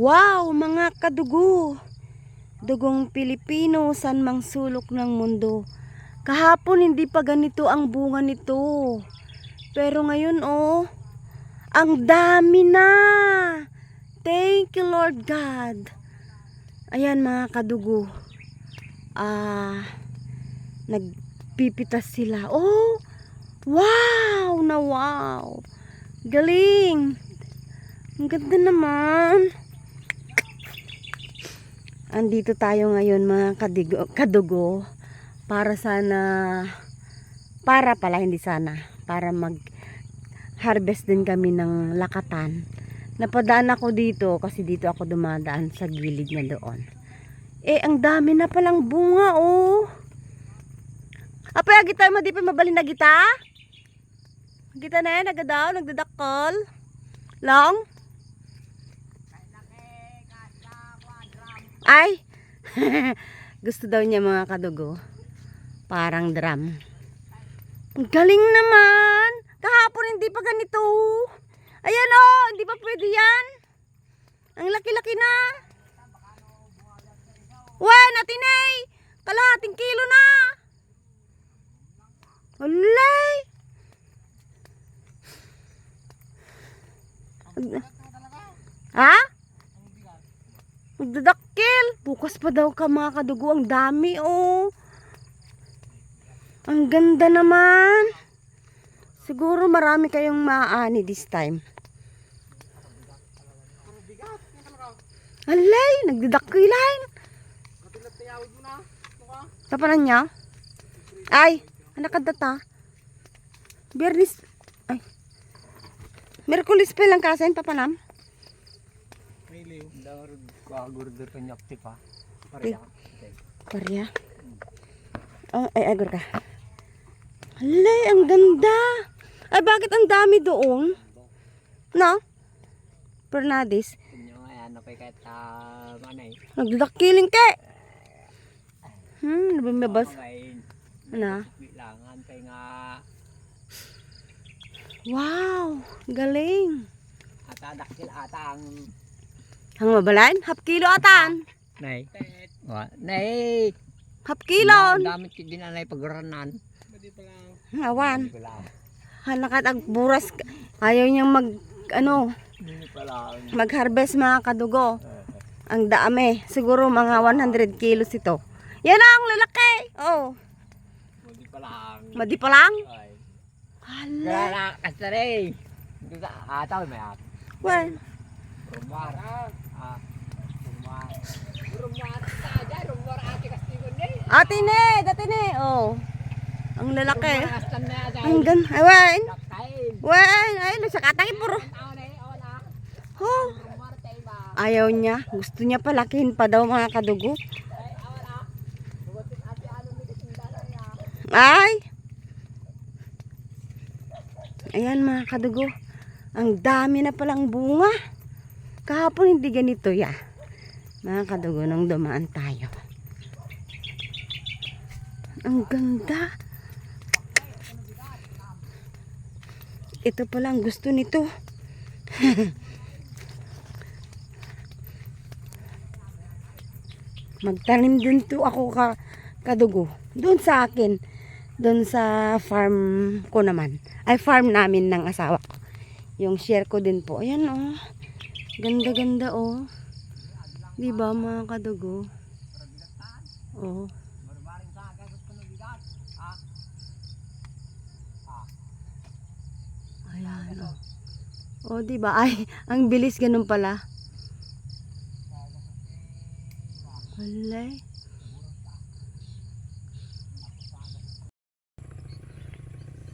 Wow, mga kadugo. Dugong Pilipino, san mang sulok ng mundo. Kahapon hindi pa ganito ang bunga nito. Pero ngayon oh, ang dami na. Thank you Lord God. Ayan mga kadugo. Ah, nagpipitas sila. Oh, wow na wow. Galing. Ang ganda naman. Andito tayo ngayon mga kadigo, kadugo para sana para pala hindi sana para mag harvest din kami ng lakatan. Napadaan ako dito kasi dito ako dumadaan sa gilid na doon. Eh ang dami na palang bunga oh. Apa kita mo di pa mabalin na kita? Kita na yan, nagadaw, nagdadakol. Long? Ay! Gusto daw niya mga kadugo. Parang drum. Galing naman! Kahapon hindi pa ganito. Ayan o, oh, hindi pa pwede yan. Ang laki-laki na. Wen, atinay! Kalahating kilo na. Ulay! Ha? Magdadakil. Bukas pa daw ka mga kadugo. Ang dami oh. Ang ganda naman. Siguro marami kayong maaani this time. Alay, nagdadakilan. Tapanan niya? Ay, anak ka data. Bernis. Ay. Merkulis pa lang kasain papanam. Daur gurdur kenyak tipa. Eh. Parya. Oh, ay, agor ka. Alay, ang ganda. Ay, bakit ang dami doon? No? Pernadis. Inyo ayan apa kata mana eh? Nagdakiling ka. Hmm, lumabas. Ngayon. Ano? Bilangan kay nga Wow, galing. ata dakil ata ang Ang mabalan? Half kilo atan. nay. Wa nay. Half kilo. Damit ki din anay pagranan. Awan. Hindi pala. Hanakat ag buras. ka- Ayaw niyang mag, ano, mag-harvest mga kadugo. Ang dami. Siguro mga 100 kilos ito. Yan ang lalaki. Oh, Hindi pala. madi pa lang. Hala. Gara kasare. Kita ata may ak. Well, Rumar. Ate ne, dati ne. Oh, ang lalaki. Ang gan. Ay, wen. Kain. Wen. Ay, nagsakatay puro. Oh. Ayaw niya. Gusto niya palakihin pa daw mga kadugo. Ay ate ano! Ayan mga kadugo. Ang dami na palang bunga. Kahapon hindi ganito ya. Mga kadugo nung dumaan tayo. Ang ganda. Ito pala ang gusto nito. Magtanim din to ako ka kadugo. Doon sa akin. Doon sa farm ko naman. Ay farm namin ng asawa ko. Yung share ko din po. Ayan oh. Ganda ganda oh. Di ba mga kadugo? Oh. Barbaring sa akin gusto no bigat. Ah. Ayan oh. Oh, di ba? Ay, ang bilis ganun pala. Walay.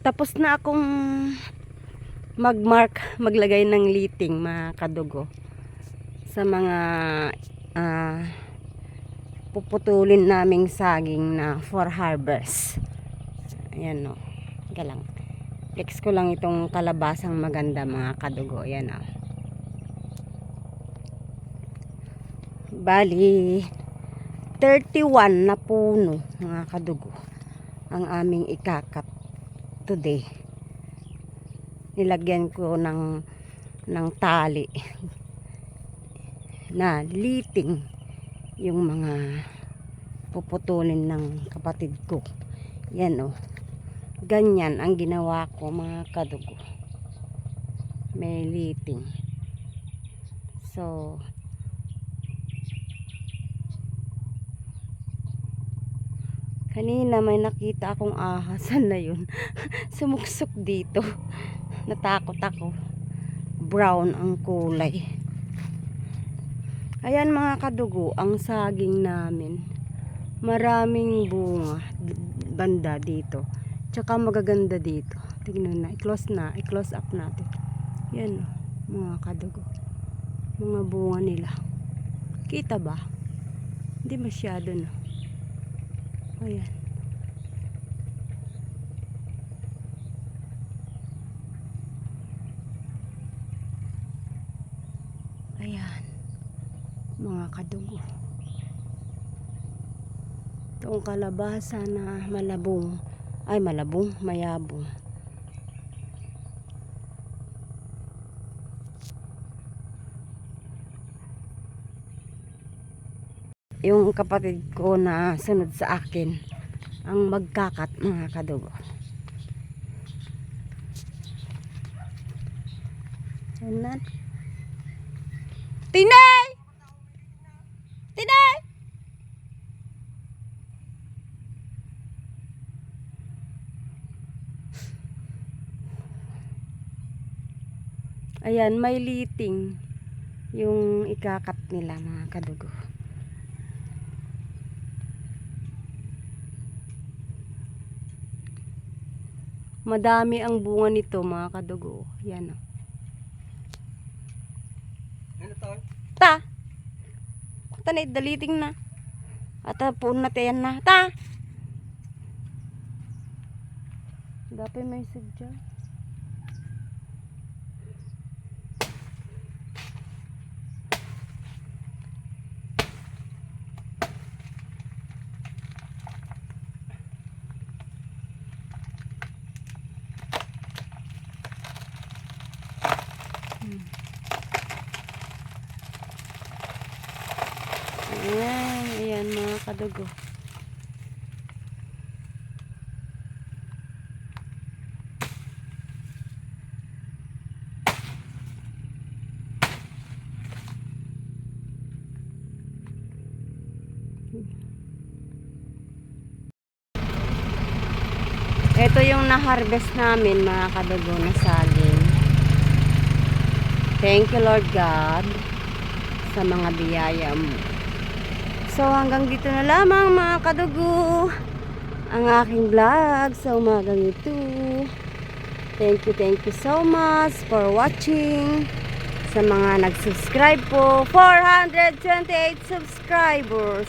Tapos na akong mag-mark, maglagay ng liting mga kadugo sa mga ah, puputulin naming saging na for harvest. Ayan o. Teka lang. Flex ko lang itong kalabasang maganda mga kadugo. Ayan o. Bali, 31 na puno mga kadugo ang aming ikakat today. Nilagyan ko ng ng tali. na liting yung mga puputulin ng kapatid ko. Yan oh. Ganyan ang ginawa ko mga kadugo. May liting. So, kanina may nakita akong ahas. Saan na yun? Sumuksok dito. Natakot ako. Brown ang kulay. Ayan mga kadugo, ang saging namin. Maraming bunga banda dito. Tsaka magaganda dito. Tingnan na, i-close na, i-close up natin. Yan oh, mga kadugo. Mga bunga nila. Kita ba? Hindi masyado no. Ayan. Ayan. Mga kadugo. Itong kalabasa na malabong. Ay, malabong, mayabong. Yung kapatid ko na sunod sa akin ang magkakat mga kadugo. Yan na. Ayan, may liting yung ikakat nila mga kadugo. Madami ang bunga nito mga kadugo. Yan oh. Ano to? Ta. Ta na daliting na. At po na tayan na. Ta. Dapat may sadya. Ayan, ayan mga kadugo. Ito yung na-harvest namin mga kadugo na saging. Thank you Lord God sa mga biyaya mo. So hanggang dito na lamang mga kadugo ang aking vlog sa umagang ito. Thank you, thank you so much for watching. Sa mga nag-subscribe po, 428 subscribers.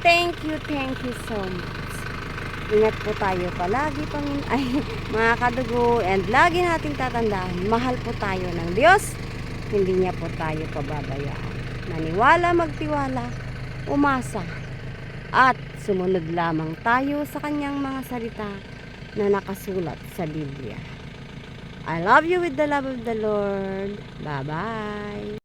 Thank you, thank you so much. Ingat po tayo palagi, Pangin ay, mga kadugo. And lagi nating tatandaan, mahal po tayo ng Diyos. Hindi niya po tayo pababayaan. Maniwala, magtiwala, umasa. At sumunod lamang tayo sa kanyang mga salita na nakasulat sa Biblia. I love you with the love of the Lord. Bye-bye.